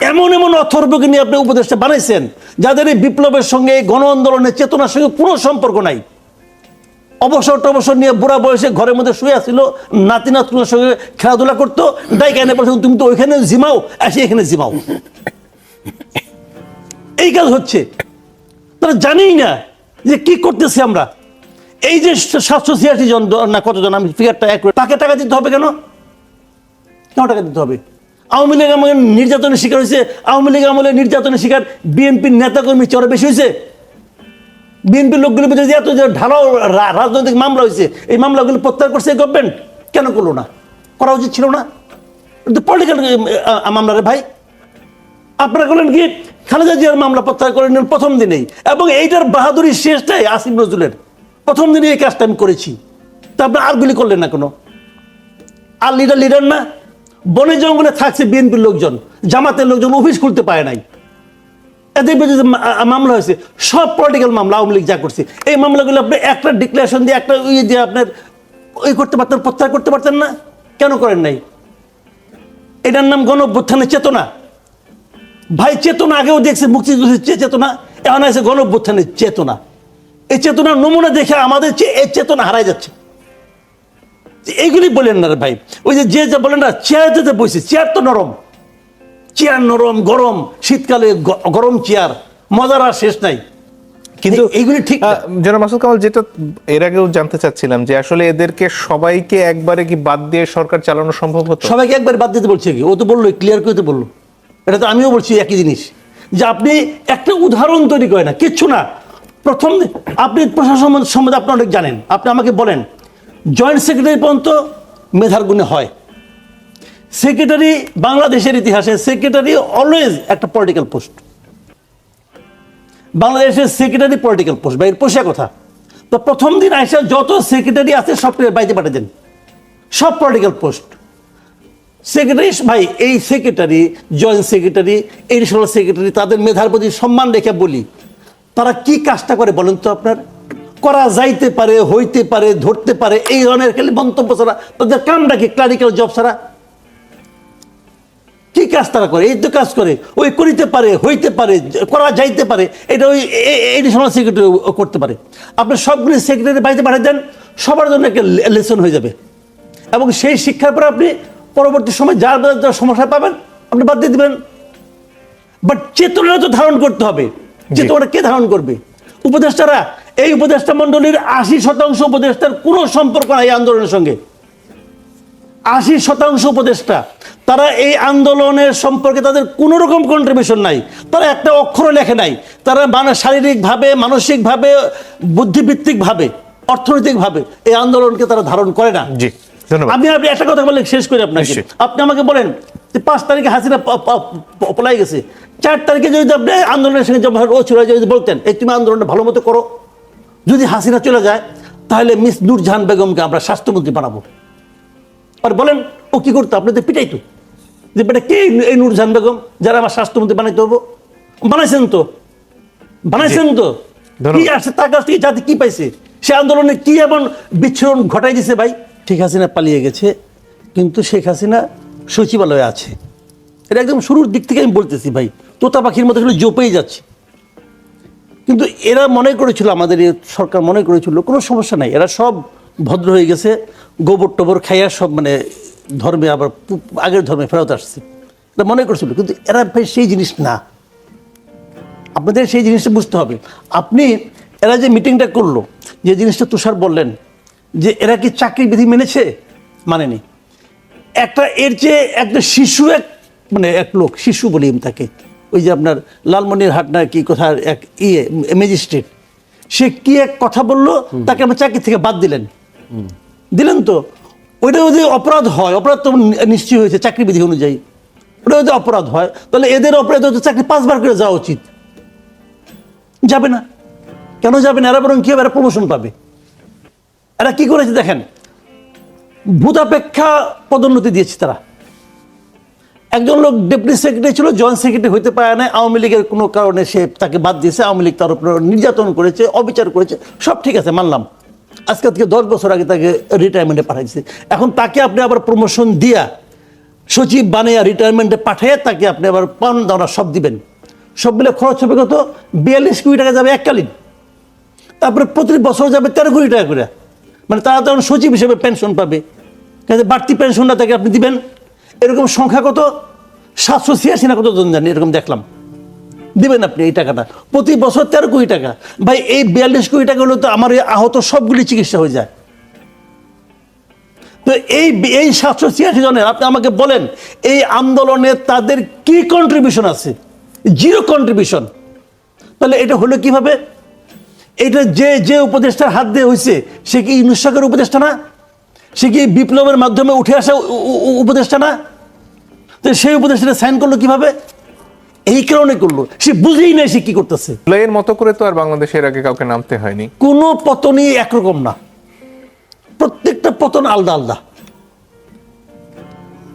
এমন এমন অথর্বকে নিয়ে আপনি উপদেশটা বানাইছেন, যাদের এই বিপ্লবের সঙ্গে গণ আন্দোলনের চেতনার সঙ্গে কোনো সম্পর্ক নাই। অবসর টবসর নিয়ে বুড়া বয়সে ঘরের মধ্যে শুয়ে আসছিল নাতি নাতনের সঙ্গে খেলাধুলা করতো, ডাইকা এনে বলছে তুমি তো ওইখানে জিমাও, আসি এখানে জিমাও। এই কাজ হচ্ছে। তারা জানেই না যে কি করতেছি আমরা। এই যে সাতশো ছিয়াশি জন, না কতজন, আমি ফিগারটা এক তাকে টাকা দিতে হবে কেন? কেন টাকা দিতে হবে? আওয়ামী লীগ আমলে নির্যাতনের শিকার হয়েছে, আওয়ামী লীগ আমলে নির্যাতনের শিকার বিএনপির নেতাকর্মী চরে বেশি হয়েছে। বিএনপির লোকগুলো বলছে যে এত যে ঢালাও রাজনৈতিক মামলা হয়েছে, এই মামলাগুলি প্রত্যাহার করছে গভর্নমেন্ট কেন করল না? করা উচিত ছিল না? পলিটিক্যাল মামলা রে ভাই। আপনারা করলেন কি, খালেদা জিয়ার মামলা প্রত্যাহার করে নিলেন প্রথম দিনেই, এবং এইটার বাহাদুরি শেষটাই আসিফ নজরুলের। প্রথম দিনে এই কাজটা আমি করেছি। তা আপনি আর গুলি করলেন না কোনো? আর লিডার লিডার না? বনে জঙ্গলে থাকছে বিএনপির লোকজন, জামাতের লোকজন অফিস খুলতে পারে নাই। এদের বিরুদ্ধে মামলা হয়েছে, সব পলিটিক্যাল মামলা আওয়ামী লীগ যা করছে, এই মামলাগুলো আপনি একটা ডিক্লারেশন দিয়ে, একটা ইয়ে দিয়ে আপনার ওই করতে পারতেন, প্রত্যাহার করতে পারতেন না? কেন করেন নাই? এটার নাম গণ চেতনা। ভাই, চেতনা আগেও দেখছে, মুক্তিযুদ্ধের চেতনা, এখন আছে গণ চেতনা। এই চেতনার নমুনা দেখে আমাদের চে- এই চেতনা হারাই যাচ্ছে। এইগুলি বলেন না ভাই। ওই যে যে যা বলেন না চেয়ার যে বসে চেয়ার তো নরম। চেয়ার নরম গরম শীতকালে গরম চেয়ার মজার আর শেষ নাই। কিন্তু এইগুলি ঠিক না। জনাব মাসুদ কামাল যেটা এর আগেও জানতে চাচ্ছিলাম যে আসলে এদেরকে সবাইকে একবারে কি বাদ দিয়ে সরকার চালানো সম্ভব হতো? সবাইকে একবার বাদ দিতে বলছে কি? ও তো বলল ক্লিয়ার করে তো বলল। এটা তো আমিও বলছি একই জিনিস। যে আপনি একটা উদাহরণ তৈরি করেন না কিচ্ছু না। প্রথম আপনি প্রশাসন সম্বন্ধে আপনি অনেক জানেন। আপনি আমাকে বলেন জয়েন্ট সেক্রেটারি পর্যন্ত মেধার গুণে হয়। সেক্রেটারি বাংলাদেশের ইতিহাসে সেক্রেটারি অলওয়েজ একটা পলিটিক্যাল পোস্ট বাংলাদেশের সেক্রেটারি পলিটিক্যাল পোস্ট বা পোষা কথা। তো প্রথম দিন আইসা যত সেক্রেটারি আছে সব বাইরে পাঠিয়ে দেন। সব পলিটিক্যাল পোস্ট সেক্রেটারি ভাই, এই secretary joint secretary additional secretary তাদের মেধার প্রতি সম্মান রেখে বলি, তারা কি কাজটা করে বলেন তো আপনার? করা যাইতে পারে হইতে পারে ধরতে পারে এই ধরনের খালি মন্তব্য ছাড়া তাদের কামটা কি? ক্লারিক্যাল জব ছাড়া? কি কাজ তারা করে? এই তো কাজ করে। ওই করিতে পারে হইতে পারে করা যাইতে পারে এটা ওই এডিশনাল সেক্রেটারি করতে পারে। আপনি সবগুলি সেক্রেটারি বাড়িতে পাঠিয়ে দেন সবার জন্য একটা লেসন হয়ে যাবে। এবং সেই শিক্ষার পরে আপনি পরবর্তী সময় যার যার সমস্যা পাবেন আপনি বাদ দিয়ে দেবেন। বাট চেতনা তো ধারণ করতে হবে। চেতনা কে ধারণ করবে? উপদেষ্টারা এই উপদেষ্টা মণ্ডলীর আশি শতাংশ উপদেষ্টার কোনো সম্পর্ক নাই আন্দোলনের সঙ্গে। আশি শতাংশ উপদেষ্টা তারা এই আন্দোলনের সম্পর্কে তাদের কোনো রকম কন্ট্রিবিউশন নাই। তারা একটা অক্ষরও লেখে নাই। তারা মানে শারীরিকভাবে মানসিকভাবে বুদ্ধিভিত্তিকভাবে অর্থনৈতিকভাবে এই আন্দোলনকে তারা ধারণ করে না। জি আমি আপনি একটা কথা বলে শেষ করি আপনাকে। আপনি আমাকে বলেন যে পাঁচ তারিখে হাসিনা পলাই গেছে। চার তারিখে যদি আপনি আন্দোলনের সঙ্গে ও ছিল যদি বলতেন এই তুমি আন্দোলনটা ভালো মতো করো। যদি হাসিনা চলে যায় তাহলে মিস নুর নূরজাহান বেগমকে আমরা স্বাস্থ্যমন্ত্রী বানাবো। আর বলেন ও কি করতো? আপনি তো পিটাইতো। যে বেটা কে এই- এই নূরজাহান বেগম যারা আমার স্বাস্থ্যমন্ত্রী বানাইতে হব? বানাইছেন তো। বানাইছেন তো। কি। আসছে? তার কাছ থেকে জাতি কি পাইছে? সে আন্দোলনে কি এমন বিচ্ছুরণ ঘটাই দিছে ভাই? শেখ হাসিনা পালিয়ে গেছে কিন্তু শেখ হাসিনা সচিবালয়ে আছে। এটা একদম শুরুর দিক থেকে আমি বলতেছি ভাই। তোতা পাখির মতো শুধু জোপেই যাচ্ছে। কিন্তু এরা মনে করেছিল, আমাদের সরকার মনে করেছিল, কোনো সমস্যা নাই। এরা সব ভদ্র হয়ে গেছে, গোবর টোবর খাইয়া সব মানে ধর্মে আবার আগের ধর্মে ফেরত আসছে। এটা মনে করেছিল, কিন্তু এরা সেই জিনিস না। আপনাদের সেই জিনিসটা বুঝতে হবে। আপনি, এরা যে মিটিংটা করল, যে জিনিসটা তুষার বললেন, যে এরা কি চাকরি বিধি মেনেছে? মানেনি। একটা এর চেয়ে একটা শিশু এক মানে এক লোক, শিশু বলি তাকে ওই যে আপনার লালমনির হাট না কি কোথার এক ইয়ে ম্যাজিস্ট্রেট সে কি এক কথা বলল তাকে আমার চাকরি থেকে বাদ দিলেন। দিলেন তো? ওইটা যদি অপরাধ হয় অপরাধ তো নিশ্চয়ই হয়েছে চাকরি বিধি অনুযায়ী। ওটা যদি অপরাধ হয় তাহলে এদের অপরাধ হচ্ছে চাকরি পাঁচবার করে যাওয়া উচিত। যাবে না। কেন যাবে না? এরা বরং কি হবে? এরা প্রমোশন পাবে। এরা কি করেছে দেখেন? ভূতাপেক্ষা পদোন্নতি দিয়েছে তারা। একজন লোক ডেপুটি সেক্রেটারি ছিল জয়েন্ট সেক্রেটারি হইতে পারে না আওয়ামী লীগের কোনো কারণে সে তাকে বাদ দিয়েছে, আওয়ামী লীগ তার উপর নির্যাতন করেছে, অবিচার করেছে, সব ঠিক আছে, মানলাম। আজকে থেকে দশ বছর আগে তাকে রিটায়ারমেন্টে পাঠাইছে। এখন তাকে আপনি আবার প্রমোশন দিয়া সচিব বানিয়ে রিটায়ারমেন্টে পাঠিয়ে তাকে আপনি আবার পান দাওয়া সব দিবেন। সব মিলে খরচ হবে কত? বিয়াল্লিশ কোটি টাকা যাবে এককালীন। তারপরে প্রতি বছর যাবে তেরো কোটি টাকা করে। মানে তারা তখন সচিব হিসেবে পেনশন পাবে। বাড়তি পেনশনটা তাকে আপনি দিবেন এরকম সংখ্যা কত? সাতশো ছিয়াশি না কত জন? এরকম দেখলাম। দিবেন আপনি এই টাকাটা। প্রতি বছর তেরো কোটি টাকা। ভাই, এই বিয়াল্লিশ কোটি টাকা হলে তো আমার এই আহত সবগুলি চিকিৎসা হয়ে যায়। তো এই এই সাতশো ছিয়াশি জনের, আপনি আমাকে বলেন, এই আন্দোলনে তাদের কি কন্ট্রিবিউশন আছে? জিরো কন্ট্রিবিউশন তাহলে এটা হলো কীভাবে? এটা যে যে উপদেষ্টার হাত দিয়ে হয়েছে সে কি ইনুসাকের উপদেষ্টা না? সে কি বিপ্লবের মাধ্যমে উঠে আসা উপদেষ্টা না? তো সেই উপদেশটা সাইন করল কীভাবে? এই কারণে করল। সে বুঝেই নাই সে কি করতেছে। জুলাইয়ের মতো করে তো আর বাংলাদেশের আগে কাউকে নামতে হয়নি। কোনো পতনই একরকম না। প্রত্যেকটা পতন আলাদা আলাদা।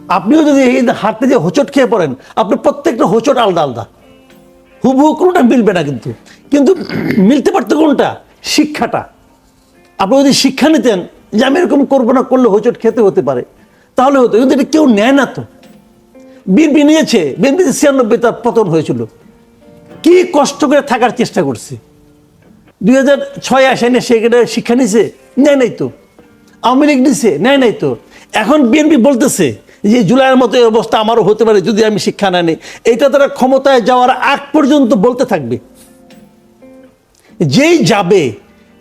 আপনিও যদি এই হাঁটতে যে হোঁচট খেয়ে পড়েন আপনার প্রত্যেকটা হোঁচট আলাদা আলাদা। হুবহু কোনোটা মিলবে না কিন্তু। কিন্তু মিলতে পারতো কোনটা? শিক্ষাটা। আপনি যদি শিক্ষা নিতেন যে আমি এরকম করব না করলে হোঁচট খেতে হতে পারে। তাহলে হতো। কিন্তু এটা কেউ নেয় না তো। বিএনপি নিয়েছে, বিএনপি ছিয়ানব্বই তার পতন হয়েছিল। কি কষ্ট করে থাকার চেষ্টা করছে? দুই হাজার ছয় আসে না, সেখানে শিক্ষা নিছে, নেয় নাই তো। আওয়ামী লীগ নিছে, নেয় নাই তো। এখন বিএনপি বলতেছে যে জুলাইয়ের মতো এই অবস্থা আমারও হতে পারে যদি আমি শিক্ষা না নিই। এটা তারা ক্ষমতায় যাওয়ার আগ পর্যন্ত বলতে থাকবে। যেই যাবে,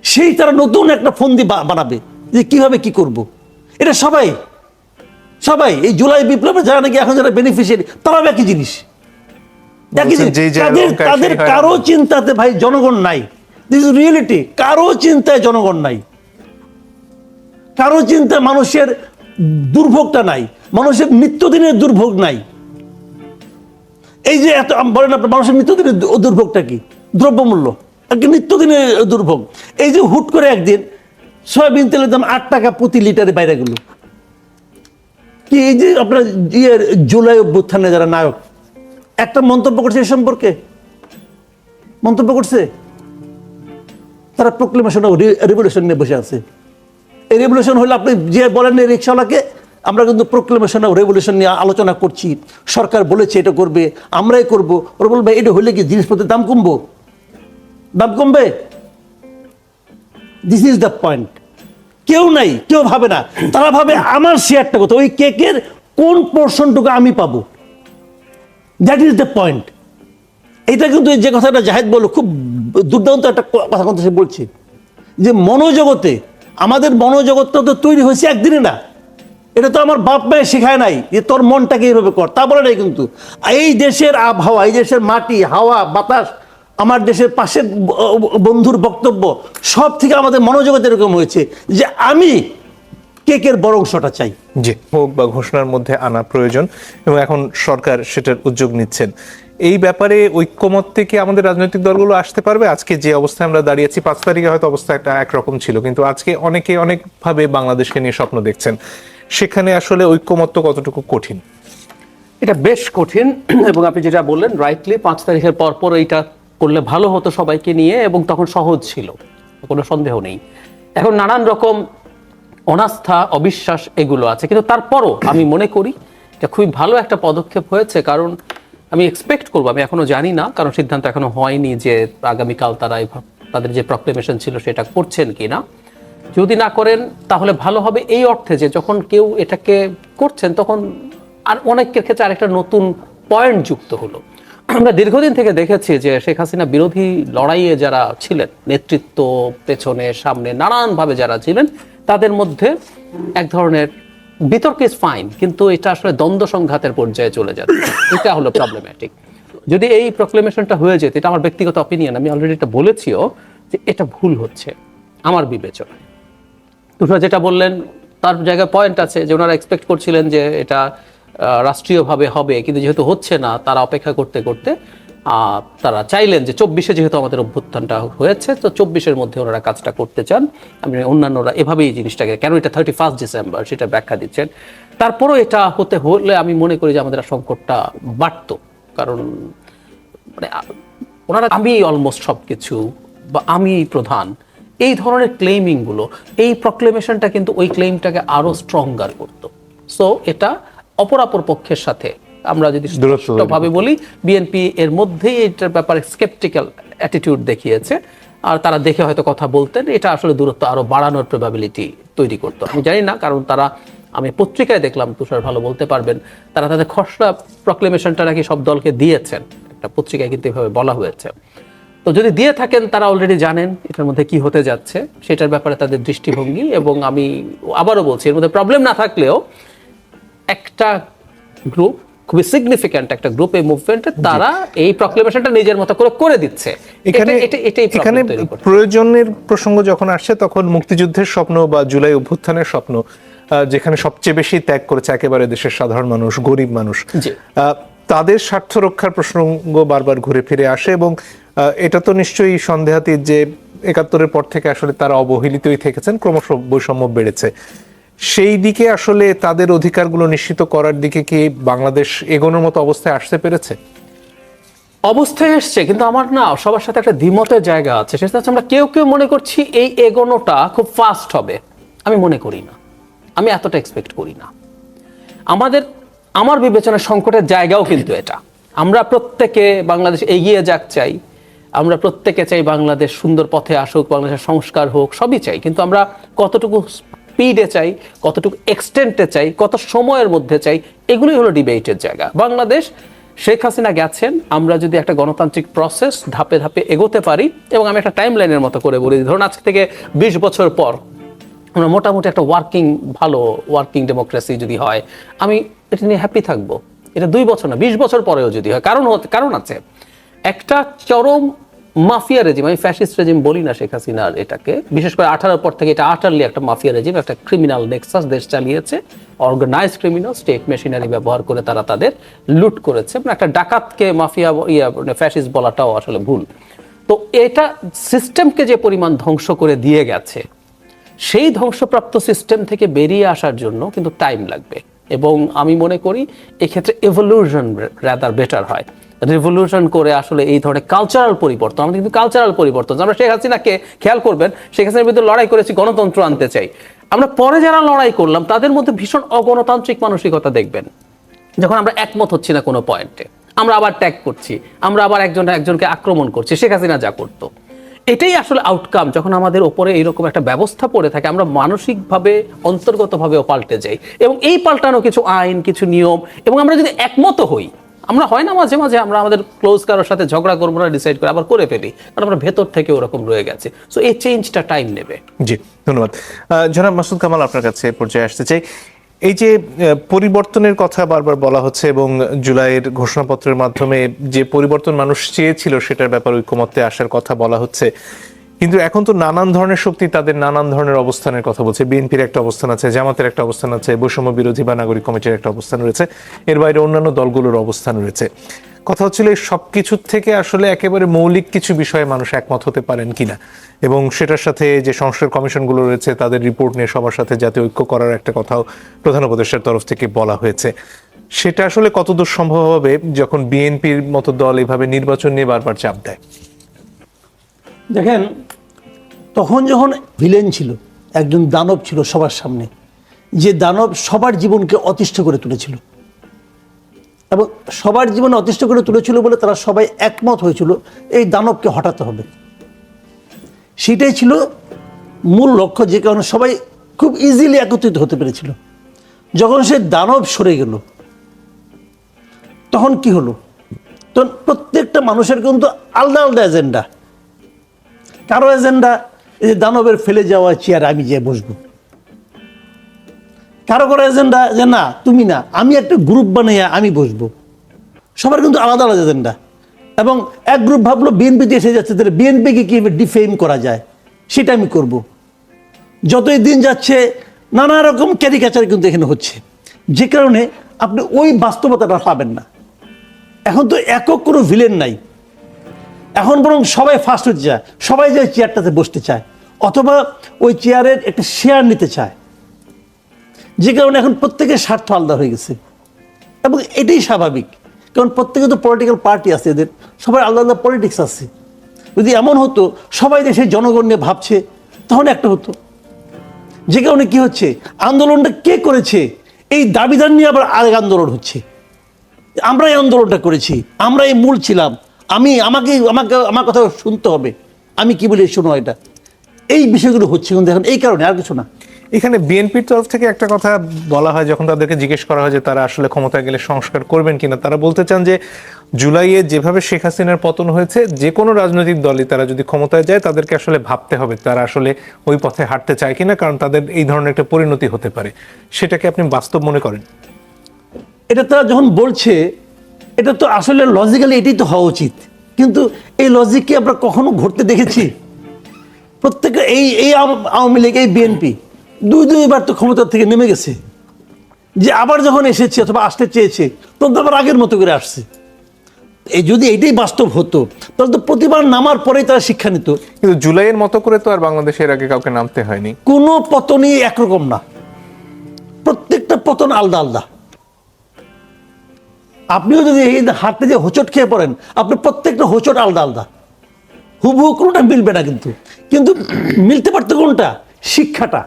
সেই তারা নতুন একটা ফন্দি বানাবে। যে কীভাবে কি করব। এটা সবাই সবাই এই জুলাই বিপ্লবে যারা নাকি এখন যারা বেনিফিশিয়ারি তারাও একই জিনিস। একই জিনিস। তাদের তাদের কারও চিন্তাতে ভাই জনগণ নাই। দিস ইজ রিয়েলিটি কারও চিন্তায় জনগণ নাই। কারও চিন্তায় মানুষের দুর্ভোগটা নাই। মানুষের নিত্যদিনের দুর্ভোগ নাই। এই যে এত বলেন আপনার মানুষের নিত্যদিনের দুর্ভোগটা কি? দ্রব্যমূল্য। নিত্যদিনের দুর্ভোগ। এই যে হুট করে একদিন সয়াবিন তেলের দাম আট টাকা প্রতি লিটারে বাইরে গেল। এই যে আপনার ইয়ের জুলাই অভ্যুত্থানে যারা নায়ক, একটা মন্তব্য করছে এ সম্পর্কে? মন্তব্য করছে? তারা প্রক্লেমেশন রেভলিউশন নিয়ে বসে আছে। এই রেভলিউশন হলে আপনি যে বলেন এই রিক্সাওয়ালাকে, আমরা কিন্তু প্রক্লেমেশন অফ রেভলিউশন নিয়ে আলোচনা করছি। সরকার বলেছে এটা করবে, আমরাই করব। ওরা বলবে এটা হলে কি জিনিসপত্রের দাম কমবো? দাম কমবে? দিস ইজ দ্য পয়েন্ট কেউ নাই, কেউ ভাবে না। তারা ভাবে আমার শেয়ারটা কত ওই কেকের কোন পোর্শনটুকু আমি পাবো? দ্যাট ইজ দ্য পয়েন্ট এটা কিন্তু যে কথাটা জাহেদ বলল, খুব দুর্দান্ত একটা কথা কথা সে বলছে। যে মনোজগতে, আমাদের মনোজগৎটা তো তৈরি হয়েছে একদিনে না। এটা তো আমার বাপ মায়ের শেখায় নাই যে তোর মনটাকে এইভাবে কর। তা বলে নাই কিন্তু। এই দেশের আবহাওয়া, এই দেশের মাটি, হাওয়া, বাতাস আমার দেশের পাশের বন্ধুর বক্তব্য সব থেকে আমাদের মনোজগৎ এরকম হয়েছে যে আমি কেকের বড় অংশটা চাই। জি হোক বা ঘোষণার মধ্যে আনা প্রয়োজন এবং এখন সরকার সেটার উদ্যোগ নিচ্ছেন। এই ব্যাপারে ঐক্যমত থেকে আমাদের রাজনৈতিক দলগুলো আসতে পারবে? আজকে যে অবস্থায় আমরা দাঁড়িয়েছি পাঁচ তারিখে হয়তো অবস্থাটা একরকম ছিল কিন্তু আজকে অনেকে অনেকভাবে বাংলাদেশকে নিয়ে স্বপ্ন দেখছেন। সেখানে আসলে ঐক্যমত্য কতটুকু কঠিন? এটা বেশ কঠিন এবং আপনি যেটা বললেন রাইটলি পাঁচ তারিখের পর পর এইটা করলে ভালো হতো সবাইকে নিয়ে এবং তখন সহজ ছিল, কোনো সন্দেহ নেই। এখন নানান রকম অনাস্থা, অবিশ্বাস এগুলো আছে। কিন্তু তারপরও আমি মনে করি এটা খুবই ভালো একটা পদক্ষেপ হয়েছে, কারণ আমি এক্সপেক্ট করব, আমি এখনও জানি না, কারণ সিদ্ধান্ত এখনও হয়নি যে আগামীকাল তারা তাদের যে প্রক্লেমেশন ছিল সেটা করছেন কিনা। যদি না করেন, তাহলে ভালো হবে এই অর্থে যে যখন কেউ এটাকে করছেন, তখন আর অনেকের ক্ষেত্রে আরেকটা নতুন পয়েন্ট যুক্ত হলো। আমরা দীর্ঘদিন থেকে দেখেছি যে শেখ হাসিনা বিরোধী লড়াইয়ে যারা ছিলেন, নেতৃত্ব, পেছনে, সামনে, নানানভাবে যারা ছিলেন, তাদের মধ্যে এক ধরনের বিতর্ক ইজ ফাইন কিন্তু এটা আসলে দ্বন্দ্ব সংঘাতের পর্যায়ে চলে যাচ্ছে। এটা হলো প্রবলেম্যাটিক যদি এই প্রক্লেমেশনটা হয়ে যেত, এটা আমার ব্যক্তিগত অপিনিয়ন আমি অলরেডি এটা বলেছিও যে এটা ভুল হচ্ছে, আমার বিবেচনায়। তুষার যেটা বললেন, তার জায়গায় পয়েন্ট আছে যে ওনারা এক্সপেক্ট করছিলেন যে এটা রাষ্ট্রীয়ভাবে হবে, কিন্তু যেহেতু হচ্ছে না, তারা অপেক্ষা করতে করতে তারা চাইলেন যে চব্বিশে যেহেতু আমাদের অভ্যুত্থানটা হয়েছে, তো চব্বিশের মধ্যে ওনারা কাজটা করতে চান। আমি, অন্যান্যরা এভাবেই জিনিসটাকে, কেন এটা থার্টি ফার্স্ট ডিসেম্বর সেটা ব্যাখ্যা দিচ্ছেন। তারপরও এটা হতে হলে আমি মনে করি যে আমাদের সংকটটা বাড়তো। কারণ মানে ওনারা আমি অলমোস্ট সব কিছু বা আমি প্রধান, এই ধরনের ক্লেমিংগুলো, এই প্রক্লেমেশনটা কিন্তু ওই ক্লেমটাকে আরও স্ট্রঙ্গার করতো। সো এটা অপরাপর পক্ষের সাথে। আমরা যদি ভাবে বলি বিএনপি এর মধ্যেই এটার ব্যাপারে স্কেপটিক্যাল অ্যাটিটিউড দেখিয়েছে। আর তারা দেখে হয়তো কথা বলতেন এটা আসলে দূরত্ব আরও বাড়ানোর প্রবাবিলিটি তৈরি করতো। আমি জানি না কারণ তারা আমি পত্রিকায় দেখলাম তুষার ভালো বলতে পারবেন তারা তাদের খসড়া প্রক্লেমেশনটা নাকি সব দলকে দিয়েছেন। একটা পত্রিকায় কিন্তু এভাবে বলা হয়েছে। তো যদি দিয়ে থাকেন তারা অলরেডি জানেন এটার মধ্যে কি হতে যাচ্ছে। সেটার ব্যাপারে তাদের দৃষ্টিভঙ্গি এবং আমি আবারও বলছি এর মধ্যে প্রবলেম না থাকলেও একটা গ্রুপ খুবই সিগনিফিক্যান্ট একটা গ্রুপ এই মুভমেন্টে তারা এই প্রক্লেমেশনটা নিজের মতো করে করে দিচ্ছে। এখানে এখানে প্রয়োজনের প্রসঙ্গ যখন আসছে তখন মুক্তিযুদ্ধের স্বপ্ন বা জুলাই অভ্যুত্থানের স্বপ্ন যেখানে সবচেয়ে বেশি ত্যাগ করেছে একেবারে দেশের সাধারণ মানুষ গরিব মানুষ আহ, তাদের স্বার্থ রক্ষার প্রসঙ্গ বারবার ঘুরে ফিরে আসে এবং এটা তো নিশ্চয়ই সন্দেহাতীত যে একাত্তরের পর থেকে আসলে তারা অবহেলিতই থেকেছেন ক্রমশ বৈষম্য বেড়েছে। সেই দিকে আসলে তাদের অধিকারগুলো নিশ্চিত করার দিকে কি বাংলাদেশ এগোনোর মতো অবস্থায় আসতে পেরেছে? অবস্থায় এসছে, কিন্তু আমার না সবার সাথে একটা দ্বিমতের জায়গা আছে। সেটা হচ্ছে আমরা কেউ কেউ মনে করছি এই এগোনোটা খুব ফাস্ট হবে। আমি মনে করি না। আমি এতটা এক্সপেক্ট করি না। আমাদের, আমার বিবেচনায় সংকটের জায়গাও কিন্তু এটা। আমরা প্রত্যেকে বাংলাদেশ এগিয়ে যাক চাই। আমরা প্রত্যেকে চাই বাংলাদেশ সুন্দর পথে আসুক, বাংলাদেশের সংস্কার হোক, সবই চাই। কিন্তু আমরা কতটুকু স্পিডে চাই, কতটুকু এক্সটেন্টে চাই, কত সময়ের মধ্যে চাই, এগুলোই হলো ডিবেটের জায়গা। বাংলাদেশ, শেখ হাসিনা গেছেন, আমরা যদি একটা গণতান্ত্রিক প্রসেস ধাপে ধাপে এগোতে পারি, এবং আমি একটা টাইম লাইনের মতো করে বলি, ধরুন আজ থেকে বিশ বছর পর, আমরা মোটামুটি একটা ওয়ার্কিং ভালো ওয়ার্কিং ডেমোক্রেসি যদি হয়, আমি এটা নিয়ে হ্যাপি থাকব। এটা দুই বছর না, বিশ বছর পরেও যদি হয়, কারণ কারণ আছে। একটা চরম মাফিয়া রেজিম, আমি ফ্যাসিস্ট রেজিম বলি না শেখ হাসিনার এটাকে। বিশেষ করে আঠারোর পর থেকে এটা আটারলি একটা মাফিয়া রেজিম, একটা ক্রিমিনাল নেক্সাস দেশ চালিয়েছে। অর্গানাইজ ক্রিমিনাল স্টেট মেশিনারি ব্যবহার করে তারা তাদের লুট করেছে। মানে একটা ডাকাতকে মাফিয়া ইয়া ফ্যাসিস্ট বলাটাও আসলে ভুল। তো এটা সিস্টেমকে যে পরিমাণ ধ্বংস করে দিয়ে গেছে, সেই ধ্বংসপ্রাপ্ত সিস্টেম থেকে বেরিয়ে আসার জন্য কিন্তু টাইম লাগবে। এবং আমি মনে করি এক্ষেত্রে এভলিউশন রাদার বেটার হয়। রেভলিউশন করে আসলে এই ধরনের কালচারাল পরিবর্তন, আমাদের কিন্তু কালচারাল পরিবর্তন। আমরা শেখ হাসিনাকে খেয়াল করবেন, শেখ হাসিনার বিরুদ্ধে লড়াই করেছি, গণতন্ত্র আনতে চাই। আমরা পরে যারা লড়াই করলাম, তাদের মধ্যে ভীষণ অগণতান্ত্রিক মানসিকতা দেখবেন, যখন আমরা একমত হচ্ছি না কোনো পয়েন্টে আমরা আবার ট্যাগ করছি, আমরা আবার একজন একজনকে আক্রমণ করছি, শেখ হাসিনা যা করতো। এটাই আসলে আউটকাম যখন আমাদের ওপরে এইরকম একটা ব্যবস্থা পড়ে থাকে, আমরা মানসিকভাবে, অন্তর্গতভাবেও পাল্টে যাই। এবং এই পাল্টানো কিছু আইন, কিছু নিয়ম, এবং আমরা যদি একমত হই আমরা হয় না মাঝে মাঝে আমরা আমাদের ক্লোজ কারোর সাথে ঝগড়া করব না ডিসাইড করে আবার করে ফেলি, কারণ আমরা ভেতর থেকে ওরকম রয়ে গেছে। সো এই চেঞ্জটা টাইম নেবে। জি, ধন্যবাদ। জনাব মাসুদ কামাল আপনার কাছে পর্যায়ে আসতে চাই। এই যে পরিবর্তনের কথা বারবার বলা হচ্ছে এবং জুলাইয়ের ঘোষণাপত্রের মাধ্যমে যে পরিবর্তন মানুষ চেয়েছিল সেটার ব্যাপারে ঐক্যমত্যে আসার কথা বলা হচ্ছে কিন্তু এখন তো নানান ধরনের শক্তি তাদের নানান ধরনের অবস্থানের কথা বলছে। বিএনপির একটা অবস্থান আছে, জামাতের একটা অবস্থান আছে, বৈষম্য বিরোধী বা নাগরিক কমিটির একটা অবস্থান রয়েছে। এর বাইরে অন্যান্য দলগুলোর অবস্থান রয়েছে। কথা হচ্ছিল এই সব কিছুর থেকে আসলে একেবারে মৌলিক কিছু বিষয়ে মানুষ একমত হতে পারেন কিনা। এবং সেটার সাথে যে সংস্কার কমিশনগুলো রয়েছে, তাদের রিপোর্ট নিয়ে সবার সাথে জাতীয় ঐক্য করার একটা কথাও প্রধান উপদেষ্টার তরফ থেকে বলা হয়েছে। সেটা আসলে কতদূর সম্ভব হবে যখন বিএনপির মতো দল এভাবে নির্বাচন নিয়ে বারবার চাপ দেয়? দেখেন, তখন যখন ভিলেন ছিল, একজন দানব ছিল সবার সামনে, যে দানব সবার জীবনকে অতিষ্ঠ করে তুলেছিল। এবং সবার জীবনে অতিষ্ঠ করে তুলেছিল বলে তারা সবাই একমত হয়েছিল, এই দানবকে হটাতে হবে। সেটাই ছিল মূল লক্ষ্য, যে কারণে সবাই খুব ইজিলি একত্রিত হতে পেরেছিল। যখন সে দানব সরে গেল, তখন কি হলো? তখন প্রত্যেকটা মানুষের কিন্তু আলাদা আলাদা এজেন্ডা কারও এজেন্ডা, এই যে দানবের ফেলে যাওয়া চেয়ার আমি যে বসবো। কারও কারও এজেন্ডা যে না, তুমি না, আমি একটা গ্রুপ বানাইয়া আমি বসবো। সবার কিন্তু আলাদা আলাদা এজেন্ডা। এবং এক গ্রুপ ভাবলো বিএনপিতে এসে যাচ্ছে, তাহলে বিএনপিকে কীভাবে ডিফেম করা যায়, সেটা আমি করব। যতই দিন যাচ্ছে, নানা রকম ক্যারিকাচার কিন্তু এখানে হচ্ছে। যে কারণে আপনি ওই বাস্তবতাটা পাবেন না। এখন তো একক কোনো ভিলেন নাই। এখন বরং সবাই ফার্স্ট হতে চায়, সবাই যে চেয়ারটাতে বসতে চায়, অথবা ওই চেয়ারের একটা শেয়ার নিতে চায়। যে কারণে এখন প্রত্যেকের স্বার্থ আলাদা হয়ে গেছে। এবং এটাই স্বাভাবিক, কারণ প্রত্যেকে তো পলিটিক্যাল পার্টি আছে এদের, সবার আলাদা আলাদা পলিটিক্স আছে। যদি এমন হতো, সবাই দেশের জনগণ নিয়ে ভাবছে তখন একটা হতো। যে কারণে কী হচ্ছে, আন্দোলনটা কে করেছে, এই দাবিদার নিয়ে আবার আরেক আন্দোলন হচ্ছে। আমরা এই আন্দোলনটা করেছি, আমরা এই মূল ছিলাম আমি আমাকে আমাকে আমার কথা শুনতে হবে। আমি কি বলি শোনো এটা। এই বিষয়গুলো হচ্ছে কিন্তু এখন এই কারণে আর কিছু না। এখানে বিএনপির তরফ থেকে একটা কথা বলা হয় যখন তাদেরকে জিজ্ঞেস করা হয় যে তারা আসলে ক্ষমতায় গেলে সংস্কার করবেন কিনা তারা বলতে চান যে জুলাইয়ে যেভাবে শেখ হাসিনার পতন হয়েছে যে কোনো রাজনৈতিক দলই তারা যদি ক্ষমতায় যায় তাদেরকে আসলে ভাবতে হবে তারা আসলে ওই পথে হাঁটতে চায় কিনা কারণ তাদের এই ধরনের একটা পরিণতি হতে পারে। সেটাকে আপনি বাস্তব মনে করেন? এটা তারা যখন বলছে এটা তো আসলে লজিক্যালি এটাই তো হওয়া উচিত। কিন্তু এই লজিক কি আমরা কখনো ঘটতে দেখেছি? প্রত্যেকে এই এই আওয়ামী লীগ এই বিএনপি দুই দুইবার তো ক্ষমতা থেকে নেমে গেছে। যে আবার যখন এসেছে অথবা আসতে চেয়েছে তখন তো আবার আগের মতো করে আসছে। এই যদি এটাই বাস্তব হতো তাহলে তো প্রতিবার নামার পরেই তারা শিক্ষা নিত। কিন্তু জুলাইয়ের মতো করে তো আর বাংলাদেশের আগে কাউকে নামতে হয়নি। কোনো পতনই একরকম না। প্রত্যেকটা পতন আলাদা আলাদা। আপনিও যদি এই হাঁটতে যে হোঁচট খেয়ে পড়েন, আপনার প্রত্যেকটা হোঁচট আলাদা আলাদা। হুবহু কোনোটা মিলবে না কিন্তু। কিন্তু মিলতে পারতো কোনটা? শিক্ষাটা।